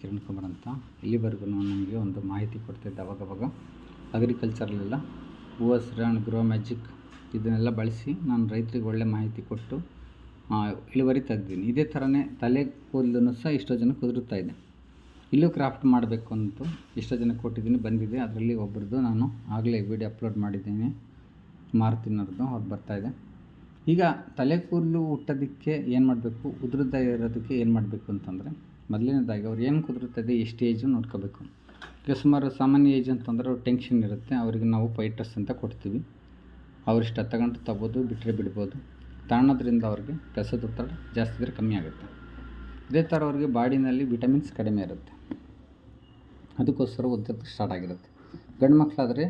ಕಿರಣ್ ಕುಮಾರ್ ಅಂತ. ಇಲ್ಲಿವರೆಗೂ ನಮಗೆ ಒಂದು ಮಾಹಿತಿ ಕೊಡ್ತಿದ್ದೆ ಅವಾಗವಾಗ. ಅಗ್ರಿಕಲ್ಚರಲ್ಲೆಲ್ಲ ಹೂವು ರನ್ ಗ್ರೋ ಮ್ಯಾಜಿಕ್ ಇದನ್ನೆಲ್ಲ ಬಳಸಿ ನಾನು ರೈತರಿಗೆ ಒಳ್ಳೆ ಮಾಹಿತಿ ಕೊಟ್ಟು ಇಳುವರಿ ತೆಗ್ದೀನಿ ಇದೇ ಥರನೇ ತಲೆ ಕೂದಲನ್ನು ಸಹ ಎಷ್ಟೋ ಜನ ಕುದುರುತ್ತಾ ಇದೆ. ಇಲ್ಲೂ ಕ್ರಾಫ್ಟ್ ಮಾಡಬೇಕು ಅಂತ ಎಷ್ಟೋ ಜನ ಕೊಟ್ಟಿದ್ದೀನಿ, ಬಂದಿದೆ. ಅದರಲ್ಲಿ ಒಬ್ಬರದ್ದು ನಾನು ಆಗಲೇ ವಿಡಿಯೋ ಅಪ್ಲೋಡ್ ಮಾಡಿದ್ದೀನಿ. ಮಾರುತಿನವ್ರದ್ದು ಅವ್ರು ಬರ್ತಾಯಿದೆ ಈಗ ತಲೆ ಕೂದಲು ಹುಟ್ಟೋದಕ್ಕೆ ಏನು ಮಾಡಬೇಕು? ಉದುರದ ಇರೋದಕ್ಕೆ ಏನು ಮಾಡಬೇಕು ಅಂತಂದರೆ ಮೊದಲನೇದಾಗಿ ಅವ್ರು ಏನು ಕುದುರುತ್ತದೆ ಎಷ್ಟು ಏಜು ನೋಡ್ಕೋಬೇಕು. ಈಗ ಸುಮಾರು ಸಾಮಾನ್ಯ ಏಜ್ ಅಂತಂದ್ರೆ ಅವ್ರು ಟೆನ್ಷನ್ ಇರುತ್ತೆ, ಅವರಿಗೆ ನಾವು ಫೈಟರ್ಸ್ ಅಂತ ಕೊಡ್ತೀವಿ. ಅವರಿಷ್ಟ ತಗೊಂಡು ತಗೋದು ಬಿಟ್ಟರೆ ಬಿಡ್ಬೋದು. ತಾಣೋದ್ರಿಂದ ಅವ್ರಿಗೆ ಕೆಸದೊತ್ತಡ ಜಾಸ್ತಿ ಇದ್ರೆ ಕಮ್ಮಿ ಆಗುತ್ತೆ. ಇದೇ ಥರ ಅವ್ರಿಗೆ ಬಾಡಿನಲ್ಲಿ ವಿಟಮಿನ್ಸ್ ಕಡಿಮೆ ಇರುತ್ತೆ. ಅದಕ್ಕೋಸ್ಕರ ಉದ್ದಕ್ಕೆ ಸ್ಟಾರ್ಟ್ ಆಗಿರುತ್ತೆ. ಗಂಡು ಮಕ್ಕಳಾದರೆ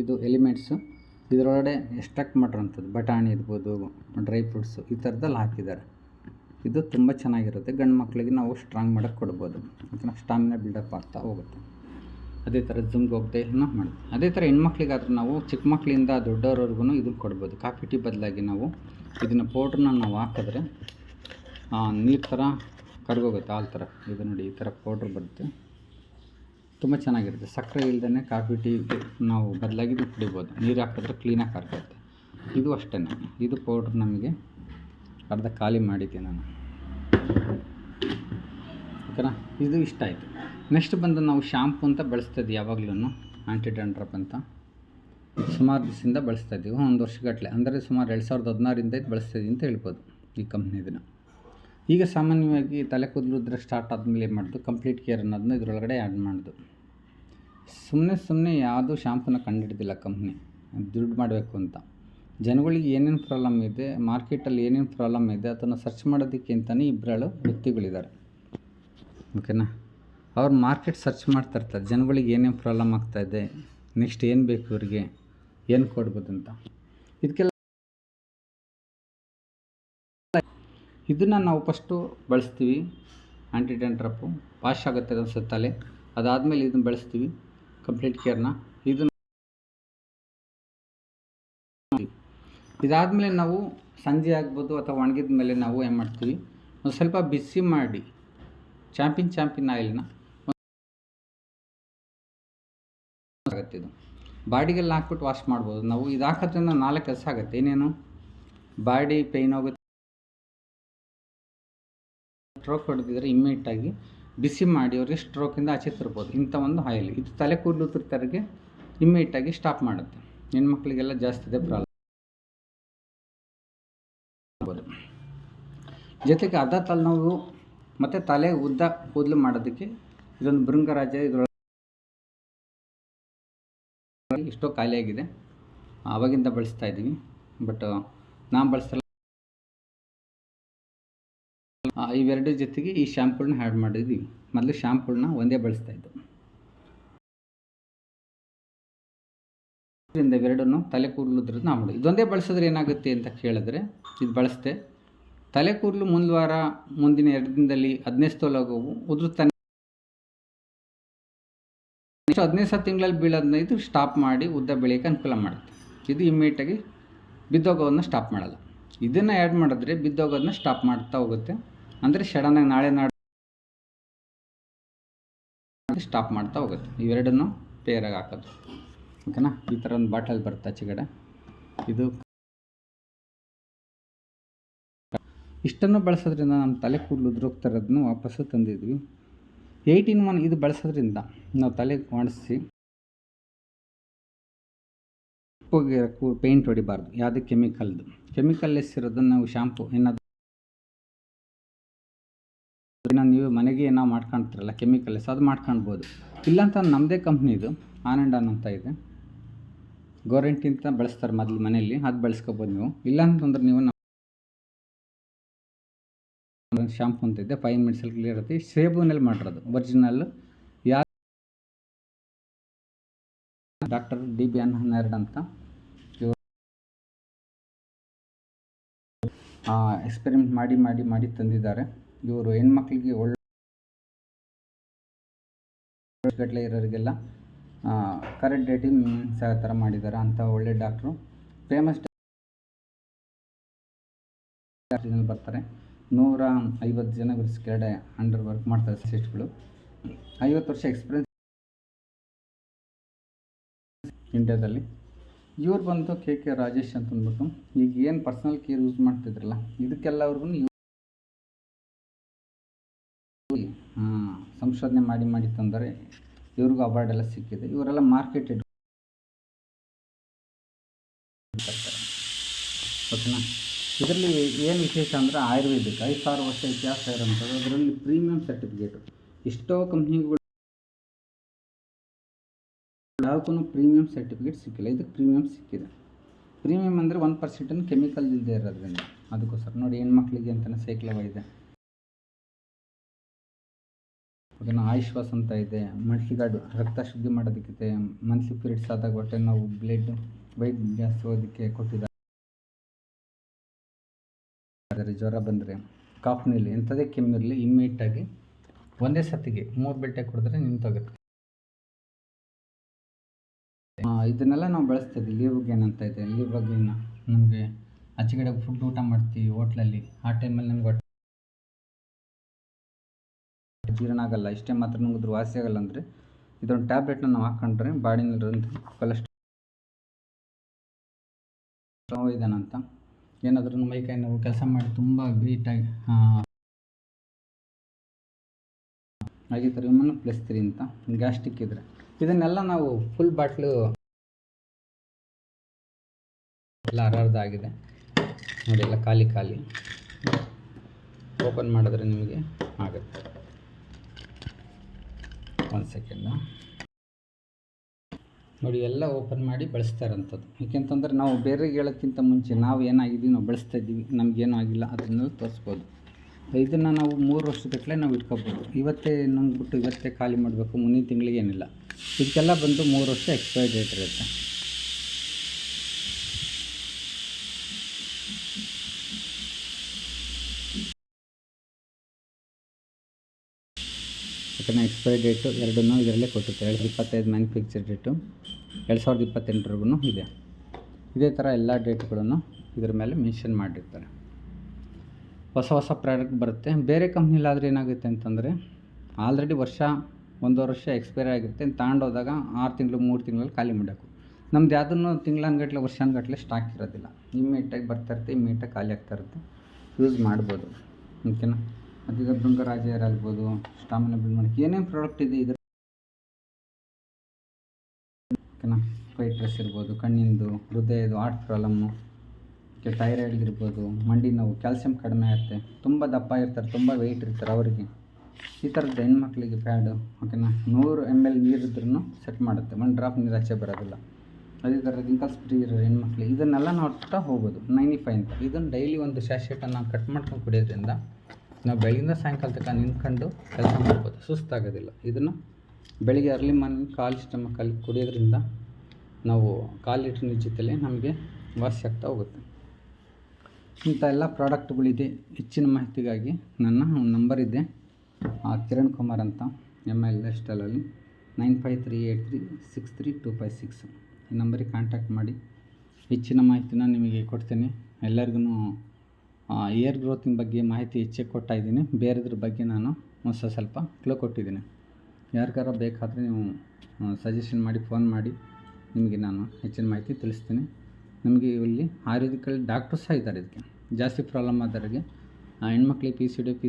ಇದು ಎಲಿಮೆಂಟ್ಸು ಇದರೊಳಗಡೆ ಎಕ್ಸ್ಟ್ರಾಕ್ಟ್ ಮಾಡಿರೋಂಥದ್ದು ಬಟಾಣಿ ಇರ್ಬೋದು ಡ್ರೈ ಫ್ರೂಟ್ಸು ಈ ಥರದಲ್ಲಿ ಹಾಕಿದ್ದಾರೆ. ಇದು ತುಂಬ ಚೆನ್ನಾಗಿರುತ್ತೆ. ಗಂಡು ಮಕ್ಕಳಿಗೆ ನಾವು ಸ್ಟ್ರಾಂಗ್ ಮಾಡೋಕ್ಕೆ ಕೊಡ್ಬೋದು. ಅದನ್ನು ಸ್ಟಾಮಿನಾ ಬಿಲ್ಡಪ್ ಆಗ್ತಾ ಹೋಗುತ್ತೆ. ಅದೇ ಥರ ಜಿಮ್ಗೆ ಹೋಗ್ತಾ ಇದನ್ನು ಮಾಡುತ್ತೆ ಅದೇ ಥರ ಹೆಣ್ಮಕ್ಳಿಗಾದ್ರೆ ನಾವು ಚಿಕ್ಕ ಮಕ್ಕಳಿಂದ ದೊಡ್ಡವ್ರವ್ರಿಗೂ ಇದನ್ನು ಕೊಡ್ಬೋದು. ಕಾಫಿ, ಟೀ ಬದಲಾಗಿ ನಾವು ಇದನ್ನು ಪೌಡ್ರನ್ನ ನಾವು ಹಾಕಿದ್ರೆ ನೀರು ಥರ ಕರ್ಗೋಗುತ್ತೆ ಆಲ್ ಥರ ಇದು ನೋಡಿ ಈ ಥರ ಪೌಡ್ರ್ ಬರುತ್ತೆ. ತುಂಬ ಚೆನ್ನಾಗಿರುತ್ತೆ. ಸಕ್ಕರೆ ಇಲ್ದೇ ಕಾಫಿ, ಟೀ ನಾವು ಬದಲಾಗಿ ಕುಡಿಬೋದು. ನೀರು ಹಾಕಿದ್ರೆ ಕ್ಲೀನಾಗಿ ಕರ್ಗುತ್ತೆ ಇದು ಅಷ್ಟೇ ಇದು ಪೌಡ್ರ್ ನಮಗೆ ಅರ್ಧ ಖಾಲಿ ಮಾಡಿದ್ದೆ ನಾನು. ಓಕೆನಾ? ಇದು ಇಷ್ಟ ಆಯಿತು. ನೆಕ್ಸ್ಟ್ ಬಂದು ನಾವು ಶ್ಯಾಂಪು ಅಂತ ಬಳಸ್ತಾಯಿದ್ವಿ ಯಾವಾಗಲೂ ಆಂಟಿ ಡ್ಯಾಂಡ್ರಪ್ ಅಂತ. ಸುಮಾರು ದಿವಸದಿಂದ ಬಳಸ್ತಾ ಇದ್ದೀವಿ, ಒಂದು ವರ್ಷಗಟ್ಟಲೆ ಅಂದರೆ ಸುಮಾರು ಎರಡು ಸಾವಿರದ ಹದಿನಾರಿಂದ ಇದು ಬಳಸ್ತಾ ಇದ್ದೀವಿ ಅಂತ ಹೇಳ್ಬೋದು ಈ ಕಂಪ್ನಿದನ್ನು ಈಗ ಸಾಮಾನ್ಯವಾಗಿ ತಲೆ ಕೂದಲು ಇದ್ರೆ ಸ್ಟಾರ್ಟ್ ಆದಮೇಲೆ ಏನು ಮಾಡೋದು? ಕಂಪ್ಲೀಟ್ ಕೇರ್ ಅನ್ನೋದನ್ನ ಇದರೊಳಗಡೆ ಆ್ಯಡ್ ಮಾಡೋದು. ಸುಮ್ಮನೆ ಸುಮ್ಮನೆ ಯಾವುದೂ ಶಾಂಪೂನ ಕಂಡುಹಿಡ್ದಿಲ್ಲ ಕಂಪ್ನಿ ದುಡ್ಡು ಮಾಡಬೇಕು ಅಂತ. ಜನಗಳಿಗೆ ಏನೇನು ಪ್ರಾಬ್ಲಮ್ ಇದೆ ಮಾರ್ಕೆಟಲ್ಲಿ ಏನೇನು ಪ್ರಾಬ್ಲಮ್ ಇದೆ ಅದನ್ನು ಸರ್ಚ್ ಮಾಡೋದಕ್ಕೆ ಅಂತಲೇ ಇಬ್ಬರಳು ವ್ಯಕ್ತಿಗಳಿದ್ದಾರೆ. ಓಕೆನಾ ಅವ್ರು ಮಾರ್ಕೆಟ್ ಸರ್ಚ್ ಮಾಡ್ತಾ ಇರ್ತಾರೆ. ಜನಗಳಿಗೆ ಏನೇನು ಪ್ರಾಬ್ಲಮ್ ಆಗ್ತಾಯಿದೆ ನೆಕ್ಸ್ಟ್ ಏನು ಬೇಕು ಇವ್ರಿಗೆ, ಏನು ಕೊಡ್ಬೋದು ಅಂತ. ಇದಕ್ಕೆಲ್ಲ ಇದನ್ನು ನಾವು ಫಸ್ಟು ಬಳಸ್ತೀವಿ. ಆ್ಯಂಟಿ ಡ್ಯಾಂಡ್ರಪ್ಪು ವಾಶ್ ಆಗುತ್ತೆ ಅನ್ಸುತ್ತೆ ತಲೆ ಅದಾದಮೇಲೆ ಇದನ್ನು ಬಳಸ್ತೀವಿ. ಕಂಪ್ಲೀಟ್ ಕೇರ್ನ ಇದನ್ನು ಇದಾದಮೇಲೆ ನಾವು ಸಂಜೆ ಆಗ್ಬೋದು ಅಥವಾ ಒಣಗಿದ ಮೇಲೆ ನಾವು ಏನು ಮಾಡ್ತೀವಿ? ಒಂದು ಸ್ವಲ್ಪ ಬಿಸಿ ಮಾಡಿ ಚಾಂಪಿನ್ ಚಾಂಪಿನ್ ಆಯಿಲ್ನ ಇದು. ಬಾಡಿಗೆಲ್ಲ ಹಾಕ್ಬಿಟ್ಟು ವಾಶ್ ಮಾಡ್ಬೋದು. ನಾವು ಇದು ಹಾಕೋದ್ರಿಂದ ನಾಲ್ಕು ಕೆಲಸ ಆಗುತ್ತೆ. ಏನೇನು? ಬಾಡಿ ಪೇಯ್ನ್ ಹೋಗುತ್ತೆ. ಸ್ಟ್ರೋಕ್ ಹೊಡೆದಿದ್ರೆ ಇಮ್ಮಿಡಿಯೇಟಾಗಿ ಬಿಸಿ ಮಾಡಿ ಅವರಿಗೆ ಸ್ಟ್ರೋಕಿಂದ ಆಚೆ ತರ್ಬೋದು. ಇಂಥ ಒಂದು ಆಯಿಲ್ ಇದು ತಲೆ ಕೂದಲು ಉತ್ತರರಿಗೆ ಇಮ್ಮಿಡಿಯೇಟಾಗಿ ಸ್ಟಾಪ್ ಮಾಡುತ್ತೆ. ಹೆಣ್ಮಕ್ಳಿಗೆಲ್ಲ ಜಾಸ್ತಿ ಇದೆ ಪ್ರಾಬ್ಲಮ್ ಜೊತೆಗೆ ಅರ್ಧ ತಲೆನೋವು ಮತ್ತು ತಲೆ ಉದ್ದ ಕೂದಲು ಮಾಡೋದಕ್ಕೆ ಇದೊಂದು ಭೃಂಗರಾಜ ಇದರೊಳಗೆ ಎಷ್ಟೋ ಖಾಲಿಯಾಗಿದೆ. ಆವಾಗಿಂದ ಬಳಸ್ತಾ ಇದ್ದೀವಿ ಬಟ್, ನಾನು ಬಳಸಲ್ಲ ಇವೆರಡು ಜೊತೆಗೆ ಈ ಶ್ಯಾಂಪೂನ ಆ್ಯಡ್ ಮಾಡಿದ್ವಿ. ಮೊದಲು ಶ್ಯಾಂಪೂನ ಒಂದೇ ಬಳಸ್ತಾ ಇದ್ದು. ಇದರಿಂದ ಇವೆರಡನ್ನು ತಲೆ ಕೂದಲು ನಾವು ಇದೊಂದೇ ಬಳಸಿದ್ರೆ ಏನಾಗುತ್ತೆ ಅಂತ ಕೇಳಿದ್ರೆ, ಇದು ಬಳಸ್ದೆ. ತಲೆ ಕೂದಲು ಮುಂದ್ವಾರ ಮುಂದಿನ ಎರಡು ದಿನದಲ್ಲಿ ಹದಿನೈದು ತೊಲಗೋವು ಉದುರುತ್ತಾನೆ. ನೆಕ್ಸ್ಟ್ ಹದಿನೈದು ಸಾವಿರ ತಿಂಗಳಲ್ಲಿ ಬೀಳೋದನ್ನ ಇದು ಸ್ಟಾಪ್ ಮಾಡಿ ಉದ್ದ ಬೆಳೆಯೋಕ್ಕೆ ಅನುಕೂಲ ಮಾಡುತ್ತೆ. ಇದು ಇಮ್ಮಿಡಿಯೇಟಾಗಿ ಬಿದ್ದೋಗೋದನ್ನ ಸ್ಟಾಪ್ ಮಾಡಲ್ಲ. ಇದನ್ನು ಆ್ಯಡ್ ಮಾಡಿದ್ರೆ ಬಿದ್ದೋಗೋದನ್ನ ಸ್ಟಾಪ್ ಮಾಡ್ತಾ ಹೋಗುತ್ತೆ. ಅಂದರೆ ಸಡನ್ನಾಗಿ ನಾಳೆ ನಾಡು ಸ್ಟಾಪ್ ಮಾಡ್ತಾ ಹೋಗುತ್ತೆ. ಇವೆರಡನ್ನು ಪೇರಾಗಿ ಹಾಕೋದು. ಓಕೆನಾ ಈ ಥರ ಒಂದು ಬಾಟಲ್ ಬರುತ್ತೆ ಚಿಗಡೆ? ಇದು ಇಷ್ಟನ್ನು ಬಳಸೋದ್ರಿಂದ ನಮ್ಮ ತಲೆ ಕೂದಲು ಉದುರೋಗ್ತಾ ಇರೋದನ್ನು ವಾಪಸ್ಸು ತಂದಿದ್ವಿ. ಏಯ್ಟೀನ್ ಒನ್ ಇದು ಬಳಸೋದ್ರಿಂದ ನಾವು ತಲೆಗೆ ಒಣಸಿ ಉಪ್ಪಿಗೆ ಪೇಂಟ್ ಹೊಡಿಬಾರ್ದು, ಯಾವುದೇ ಕೆಮಿಕಲ್ದು ಕೆಮಿಕಲ್ ಲೆಸ್ ಇರೋದನ್ನು ನಾವು ಶಾಂಪು ಏನಾದರೂ ನೀವು ಮನೆಗೆ ಏನೋ ಮಾಡ್ಕೊಳ್ತೀರಲ್ಲ ಕೆಮಿಕಲ್ ಲೆಸ್ ಅದು ಮಾಡ್ಕೊಳ್ಬೋದು. ಇಲ್ಲಂತ ನಮ್ಮದೇ ಕಂಪ್ನಿದು ಆನ್ ಆ್ಯಂಡ್ ಆನ್ ಅಂತ ಇದೆ. ಗೋರೆಂಟಿ ಅಂತ ಬಳಸ್ತಾರೆ ಮೊದಲು ಮನೆಯಲ್ಲಿ, ಅದು ಬಳಸ್ಕೊಬೋದು ನೀವು. ಇಲ್ಲಾಂತಂದ್ರೆ ನೀವು ನಮ್ಮ ಶಾಂಪು ಅಂತ ಇದೆ ಫೈವ್ ಮಿನಿಟ್ಸಲ್ಲಿ ಕ್ಲಿಯರ್ ಆಗುತ್ತೆ. ಸೇಬುನಲ್ಲಿ ಮಾಡಿರೋದು ಒರಿಜಿನಲ್ ಯಾರು ಡಾಕ್ಟರ್ ಡಿ ಬಿ ಎನ್ ಹನ್ನೆರಡು ಅಂತ ಎಕ್ಸ್ಪೆರಿಮೆಂಟ್ ಮಾಡಿ ಮಾಡಿ ಮಾಡಿ ತಂದಿದ್ದಾರೆ. ಇವರು ಹೆಣ್ಮಕ್ಳಿಗೆ ಒಳ್ಳೆ ಇರೋರಿಗೆಲ್ಲ ಕರೆಕ್ಟ್ ಡೇಟಿಂಗ್ ಆ ಥರ ಮಾಡಿದ್ದಾರೆ ಅಂತ ಒಳ್ಳೆ ಡಾಕ್ಟ್ರು ಫೇಮಸ್ ಬರ್ತಾರೆ. ನೂರ ಐವತ್ತು ಜನ ಕೆಳಗಡೆ ಅಂಡರ್ ವರ್ಕ್ ಮಾಡ್ತಾರೆ ಸಿಸ್ಟ್ಗಳು ಐವತ್ತು ವರ್ಷ ಎಕ್ಸ್ಪೀರಿಯನ್ಸ್ ಇಂಡಿಯಾದಲ್ಲಿ ಇವ್ರು ಬಂದು ಕೆ ಕೆ ರಾಜೇಶ್ ಅಂತ ಅಂದ್ಬಿಟ್ಟು, ಈಗ ಏನು ಪರ್ಸನಲ್ ಕೇರ್ ಯೂಸ್ ಮಾಡ್ತಿದ್ರಲ್ಲ ಇದಕ್ಕೆಲ್ಲವ್ರಿಗೂ ಅವ್ರಿಗೂ ಸಂಶೋಧನೆ ಮಾಡಿ ಮಾಡಿ ತಂದರೆ ಇವ್ರಿಗೂ ಅವಾರ್ಡ್ ಎಲ್ಲ ಸಿಕ್ಕಿದೆ. ಇವರೆಲ್ಲ ಮಾರ್ಕೆಟೆಡ್ ಓಕೆನಾ? ಇದರಲ್ಲಿ ಏನು ವಿಶೇಷ ಅಂದರೆ ಆಯುರ್ವೇದಿಕ್, ಐದು ಸಾವಿರ ವರ್ಷ ಇತಿಹಾಸ ಇರೋಂಥದ್ದು ಅದರಲ್ಲಿ ಪ್ರೀಮಿಯಂ ಸರ್ಟಿಫಿಕೇಟು ಎಷ್ಟೋ ಕಂಪ್ನಿಗಳು ಯಾವಕ್ಕೂ ಪ್ರೀಮಿಯಂ ಸರ್ಟಿಫಿಕೇಟ್ ಸಿಕ್ಕಿಲ್ಲ. ಇದಕ್ಕೆ ಪ್ರೀಮಿಯಂ ಸಿಕ್ಕಿದೆ. ಪ್ರೀಮಿಯಂ ಅಂದರೆ ಒನ್ ಪರ್ಸೆಂಟನ್ನು ಕೆಮಿಕಲ್ ಇಲ್ಲದೆ ಇರೋದ್ರಿಂದ. ಅದಕ್ಕೋಸ್ಕರ ನೋಡಿ ಹೆಣ್ಮಕ್ಳಿಗೆ ಅಂತಲೇ ಸೈಕ್ಲವಾಗಿದೆ ಅದನ್ನು ಆಯಿಶ್ವಾಸ ಅಂತ ಇದೆ. ಮಂತ್ಲಿ ರಕ್ತ ಶುದ್ಧಿ ಮಾಡೋದಕ್ಕಿದೆ. ಮಂತ್ಲಿ ಪೀರಿಯಡ್ಸ್ ಆದಾಗ ಹೊಟ್ಟೆ ನಾವು ಬ್ಲಡ್ ವೈಟ್ ಜಾಸ್ತಿ ಹೋಗೋದಕ್ಕೆ ಕೊಟ್ಟಿದ್ದಾರೆ. ಜ್ವರ ಬಂದರೆ ಕಾಫ್ ನೀಲಿ ಎಂಥದೇ ಕೆಮ್ಮಿರಲಿ ಇಮ್ಮಿಡಿಯೇಟಾಗಿ ಒಂದೇ ಸತಿಗೆ ಮೂರು ಬೆಲ್ಟೆ ಕುಡಿದ್ರೆ ನಿಂತೋಗುತ್ತೆ ಇದನ್ನೆಲ್ಲ ನಾವು ಬಳಸ್ತೀವಿ ಲೀವ್ ಏನಂತ ಇದೆ? ಲೀವ್ ಗೇನ್ ನಮಗೆ ಆಚೆಗಡೆ ಫುಡ್ ಊಟ ಮಾಡ್ತೀವಿ, ಹೋಟ್ಲಲ್ಲಿ. ಆ ಟೈಮಲ್ಲಿ ನಮ್ಗೆ ಜೀರ್ಣ ಆಗಲ್ಲ. ಇಷ್ಟೇ ಮಾತ್ರ ನುಂಗಿದ್ರು ವಾಸಿ ಆಗಲ್ಲ ಅಂದರೆ ಇದೊಂದು ಟ್ಯಾಬ್ಲೆಟ್ನ ನಾವು ಹಾಕ್ಕೊಂಡ್ರೆ ಬಾಡಿನಲ್ಲಿರೋಂಥ ಕೊಲೆಸ್ಟ್ರಾಲ್ ಇದಾನಂತ. ಏನಾದ್ರೂ ಮೈ ಕೈ ನೋವು ಕೆಲಸ ಮಾಡಿ ತುಂಬ ಬೀಟಾಗಿ ಆಗಿರ್ತಾರೆ ಇಮ್ಮನ್ನು ಪ್ಲಸ್ ತ್ರೀ ಅಂತ ಗ್ಯಾಸ್ಟಿಕ್ ಇದ್ರೆ. ಇದನ್ನೆಲ್ಲ ನಾವು ಫುಲ್ ಬಾಟ್ಲು ಎಲ್ಲ ಅರ್ಧ ಆಗಿದೆ ನೋಡಿ ಎಲ್ಲ ಖಾಲಿ ಖಾಲಿ. ಓಪನ್ ಮಾಡಿದ್ರೆ ನಿಮಗೆ ಆಗುತ್ತೆ. ಒಂದು ಸೆಕೆಂಡು ನೋಡಿ, ಎಲ್ಲ ಓಪನ್ ಮಾಡಿ ಬಳಸ್ತಾರಂಥದ್ದು. ಯಾಕೆಂತಂದ್ರೆ ನಾವು ಬೇರೆ ಹೇಳೋಕ್ಕಿಂತ ಮುಂಚೆ ನಾವು ಏನಾಗಿದ್ದೀವಿ, ನಾವು ಬಳಸ್ತಾ ಇದ್ದೀವಿ. ನಮಗೇನೂ ಆಗಿಲ್ಲ, ಅದನ್ನೆಲ್ಲ ತೋರಿಸ್ಬೋದು. ಇದನ್ನು ನಾವು ಮೂರು ವರ್ಷಗಟ್ಟಲೆ ನಾವು ಇಟ್ಕೋಬೋದು. ಇವತ್ತೇ ನುಂಗ್ಬಿಟ್ಟು ಇವತ್ತೇ ಖಾಲಿ ಮಾಡಬೇಕು, ಮುಂದಿನ ತಿಂಗಳಿಗೆ ಏನಿಲ್ಲ ಇದಕ್ಕೆಲ್ಲ ಬಂದು ಮೂರು ವರ್ಷ ಎಕ್ಸ್ಪೈರಿ ಡೇಟ್ ಇರುತ್ತೆ. ಯಾಕಂದರೆ ಎಕ್ಸ್ಪೈರಿ ಡೇಟು ಎರಡನ್ನೂ ಇದರಲ್ಲೇ ಕೊಟ್ಟಿರ್ತಾರೆ ಎರಡು ಇಪ್ಪತ್ತೈದು ಮ್ಯಾನುಫ್ಯಾಕ್ಚರ್ ಡೇಟು ಎರಡು ಸಾವಿರದ ಇಪ್ಪತ್ತೆಂಟರವರೆಗೂ ಇದೆ. ಇದೇ ಥರ ಎಲ್ಲ ಡೇಟ್ಗಳನ್ನು ಇದರ ಮೇಲೆ ಮೆನ್ಷನ್ ಮಾಡಿರ್ತಾರೆ. ಹೊಸ ಹೊಸ ಪ್ರಾಡಕ್ಟ್ ಬರುತ್ತೆ. ಬೇರೆ ಕಂಪ್ನಿಲಾದರೆ ಏನಾಗುತ್ತೆ ಅಂತಂದರೆ ಆಲ್ರೆಡಿ ವರ್ಷ ಒಂದು ವರ್ಷ ಎಕ್ಸ್ಪೈರಿ ಆಗಿರುತ್ತೆ ತಗೊಂಡೋದಾಗ ಆರು ತಿಂಗಳು, ಮೂರು ತಿಂಗಳಲ್ಲಿ ಖಾಲಿ ಮಾಡಬೇಕು. ನಮ್ದು ಯಾವುದನ್ನು ತಿಂಗಳನ್ಗಟ್ಲೆ, ವರ್ಷಾನ್ಗಟ್ಲೆ ಸ್ಟಾಕ್ ಇರೋದಿಲ್ಲ. ಇಮ್ಮಿಡಿಯೇಟಾಗಿ ಬರ್ತಾ ಇರುತ್ತೆ ಇಮ್ಮಿಡಿಯೇಟಾಗಿ ಖಾಲಿ ಆಗ್ತಾ ಇರುತ್ತೆ. ಯೂಸ್ ಮಾಡ್ಬೋದು. ಓಕೆನಾ ಅದೀಗ ಭೃಂಗರಾಜ ಆಗ್ಬೋದು ಸ್ಟಾಮಿನ ಬಿಲ್ಡ್ ಮಾಡೋಕ್ಕೆ ಏನೇನು ಪ್ರಾಡಕ್ಟ್ ಇದೆ ಇದರ ಓಕೆನಾ ವೈಟ್ ಡ್ರೆಸ್ ಇರ್ಬೋದು, ಕಣ್ಣಿಂದು ಹೃದಯದು ಹಾರ್ಟ್ ಪ್ರಾಬ್ಲಮ್ಮು ಓಕೆ ಥೈರಾಯ್ಡ್ ಇರ್ಬೋದು, ಮಂಡಿ ನೋವು ಕ್ಯಾಲ್ಸಿಯಂ ಕಡಿಮೆ ಆಗುತ್ತೆ, ತುಂಬ ದಪ್ಪ ಇರ್ತಾರೆ, ತುಂಬ ವೆಯ್ಟ್ ಇರ್ತಾರೆ ಅವರಿಗೆ. ಈ ಥರದ್ದು ಹೆಣ್ಮಕ್ಳಿಗೆ ಪ್ಯಾಡು ಓಕೆನಾ, ನೂರು ಎಂ ಎಲ್ ನೀರಿದ್ರೂ ಸೆಟ್ ಮಾಡುತ್ತೆ ಒಂದು ಡ್ರಾಪ್ ನೀರು ಬರೋದಿಲ್ಲ. ಅದೇ ಥರ ರಿಂಕಲ್ಸ್ ಫ್ರೀ ಇರೋ ಹೆಣ್ಮಕ್ಳಿಗೆ ಇದನ್ನೆಲ್ಲ ನೋಡ್ತಾ ಹೋಗ್ಬೋದು ನೈಂಟಿ ಫೈವ್ ಅಂತ. ಇದನ್ನು ಡೈಲಿ ಒಂದು ಶಾಶೆಟನ್ನು ಕಟ್ ಮಾಡ್ಕೊಂಡು ಕುಡಿಯೋದ್ರಿಂದ ನಾವು ಬೆಳಗಿಂದ ಸಾಯಂಕಾಲ ತನಕ ನಿಂತ್ಕೊಂಡು ಕೆಲಸ ಮಾಡ್ಬೋದು. ಸುಸ್ತಾಗೋದಿಲ್ಲ. ಇದನ್ನು ಬೆಳಿಗ್ಗೆ ಅರ್ಲಿ ಮಾರ್ನಿಂಗ್ ಕಾಲು ಸ್ಟಮಕಲ್ಲಿ ಕುಡಿಯೋದ್ರಿಂದ ನಾವು ಕಾಲು ಲೀಟ್ರ್ ಜೊತೆಲೆ ನಮಗೆ ವಾಸಿ ಆಗ್ತಾ ಹೋಗುತ್ತೆ. ಇಂಥ ಎಲ್ಲ ಪ್ರಾಡಕ್ಟ್ಗಳಿದೆ. ಹೆಚ್ಚಿನ ಮಾಹಿತಿಗಾಗಿ ನನ್ನ ನಂಬರ್ ಇದೆ. ಕಿರಣ್ ಕುಮಾರ್ ಅಂತ ಎಂ ಎಲ್ ಎಸ್ಟಲಲ್ಲಿ ಸ್ಟೈಲಲ್ಲಿ nine five three eight three six three two five six. ಈ ನಂಬರಿಗೆ ಕಾಂಟ್ಯಾಕ್ಟ್ ಮಾಡಿ. ಹೆಚ್ಚಿನ ಮಾಹಿತಿನ ನಿಮಗೆ ಕೊಡ್ತೀನಿ. ಎಲ್ಲರಿಗೂ ಏರ್ ಗ್ರೋತಿನ ಬಗ್ಗೆ ಮಾಹಿತಿ ಹೆಚ್ಚಿಗೆ ಕೊಟ್ಟಾ ಇದ್ದೀನಿ. ಬೇರೆದ್ರ ಬಗ್ಗೆ ನಾನು ಹೊಸ ಸ್ವಲ್ಪ ಸ್ವಲ್ಪ ಕ್ಲೋ ಕೊಟ್ಟಿದ್ದೀನಿ. ಯಾರಿಗಾರ ಬೇಕಾದರೆ ನೀವು ಸಜೆಷನ್ ಮಾಡಿ ಫೋನ್ ಮಾಡಿ, ನಿಮಗೆ ನಾನು ಹೆಚ್ಚಿನ ಮಾಹಿತಿ ತಿಳಿಸ್ತೀನಿ. ನಮಗೆ ಇಲ್ಲಿ ಆಯುರ್ವೇದಿಕಲ್ಲಿ ಡಾಕ್ಟರ್ಸ್ ಸಹ ಇದ್ದಾರೆ ಇದಕ್ಕೆ. ಜಾಸ್ತಿ ಪ್ರಾಬ್ಲಮ್ ಆದವರಿಗೆ ಹೆಣ್ಮಕ್ಳಿಗೆ ಪಿ ಸಿ ಡಿ ಪಿ